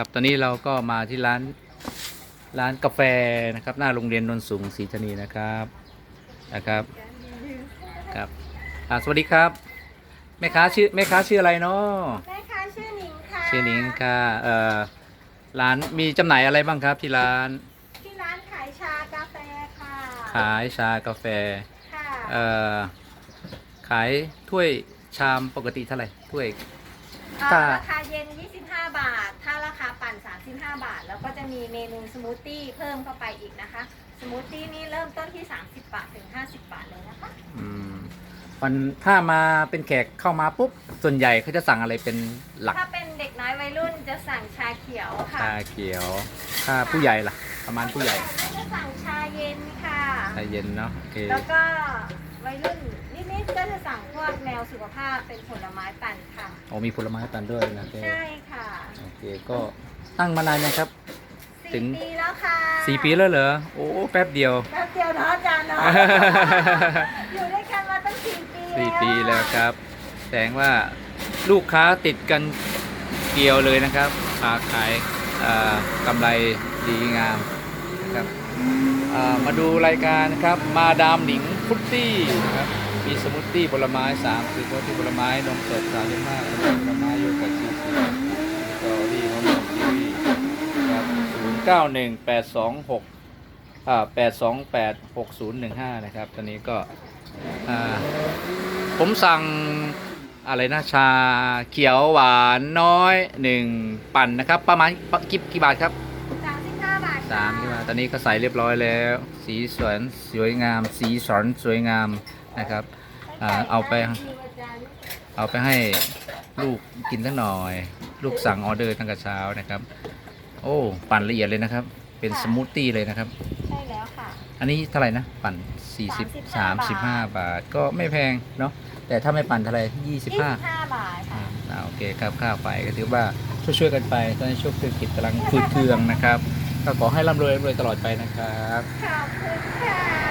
ครับตอนนี้เราก็มาที่ร้านร้านกาแฟนะครับ หน้าโรงเรียนนนท์สูงศรีธานีนะครับนะครับครับอ่าสวัสดีครับแม่ค้าชื่อแม่ค้าชื่ออะไรเนาะแม่ค้าชื่อหนิงค่ะชื่อหนิงค่ะเอ่อร้านมีจำหน่ายอะไรบ้างครับที่ร้าน ที่ร้านขายชากาแฟค่ะขายชากาแฟค่ะเอ่อขายถ้วยชามปกติเท่าไหร่ถ้วย เอ่อถ้าราคาเย็น 25 บาท ถ้าราคาปั่น 35 บาท แล้วก็จะมีเมนูสมูทตี้เพิ่มเข้าไปอีกนะคะ สมูทตี้นี่เริ่มต้นที่ 30 บาทถึง 50 บาทเลยนะคะ อืมมันถ้ามาเป็นแขกเข้ามาปุ๊บ ส่วนใหญ่เขาจะสั่งอะไรเป็นหลักถ้าเป็นเด็กน้อยวัยรุ่นจะสั่งชาเขียวค่ะชาเขียว ถ้าผู้ใหญ่ล่ะ ประมาณผู้ใหญ่ก็จะสั่งชาเย็นค่ะ ชาเย็นเนาะโอเคแล้วก็ วัยรุ่นนิดๆก็จะสั่งพวกแนวสุขภาพเป็นผลไม้ปั่นค่ะโอ้มีผลไม้ตันด้วยนะโอเคใช่ค่ะโอเคก็ตั้งมานานยังครับ ถึสี่ง ปีแล้วค่ะสี่ปีแล้วเหรอโอ้แป๊บเดียว แป๊บเดียวเนาะอาจารย์เนาะ อยู่ด้วยกันมาตั้งสี่ปีสี่ปีแล้วครับ แสดงว่าลูกค้าติดกันเกลียวเลยนะครับค้าขายเอ่อกำไรดีงามนะครับอ่ามาดูรายการนะครับมาดามหนิง ฟุตตี้นะครับ มีสมูทตี้ผลไม้3คือสมูทตี้ผลไม้นมสดสามสิบห้าผลไม้โยเกิร์ตชีสสตรอเบอรี่มะม่วงกีวีครับ091826อ่า8286015นะครับ ตอนนี้ก็อ่าผมสั่งอะไรนะชาเขียวหวานน้อยหนึ่งปั่นนะครับ ประมาณกี่กี่บาทครับ ห้าบาทสามกี่บาทตอนนี้ก็ใส่เรียบร้อยแล้ว สีสวยสวยงาม สีสันสวยงามนะครับอ่าเอาไป เอาไปให้ลูกกินสักหน่อย ลูกสั่งออเดอร์ตั้งแต่เช้านะครับ โอ้ ปั่นละเอียดเลยนะครับ เป็นสมูทตี้เลยนะครับ ใช่แล้วค่ะ อันนี้เท่าไหร่นะ ปั่น 40 35 บาท ก็ไม่แพงเนาะ แต่ถ้าไม่ปั่นเท่าไหร่ยี่สิบ25ห้าบาทค่ะอ่าโอเคครับ ค่าไฟก็ถือว่าช่วยๆกันไปตอนนี้ช่วงเศรษฐกิจกำลังฟืดเคืองนะครับ ก็ขอให้ร่ำรวยร่ำรวยตลอดไปนะครับ ขอบคุณค่ะ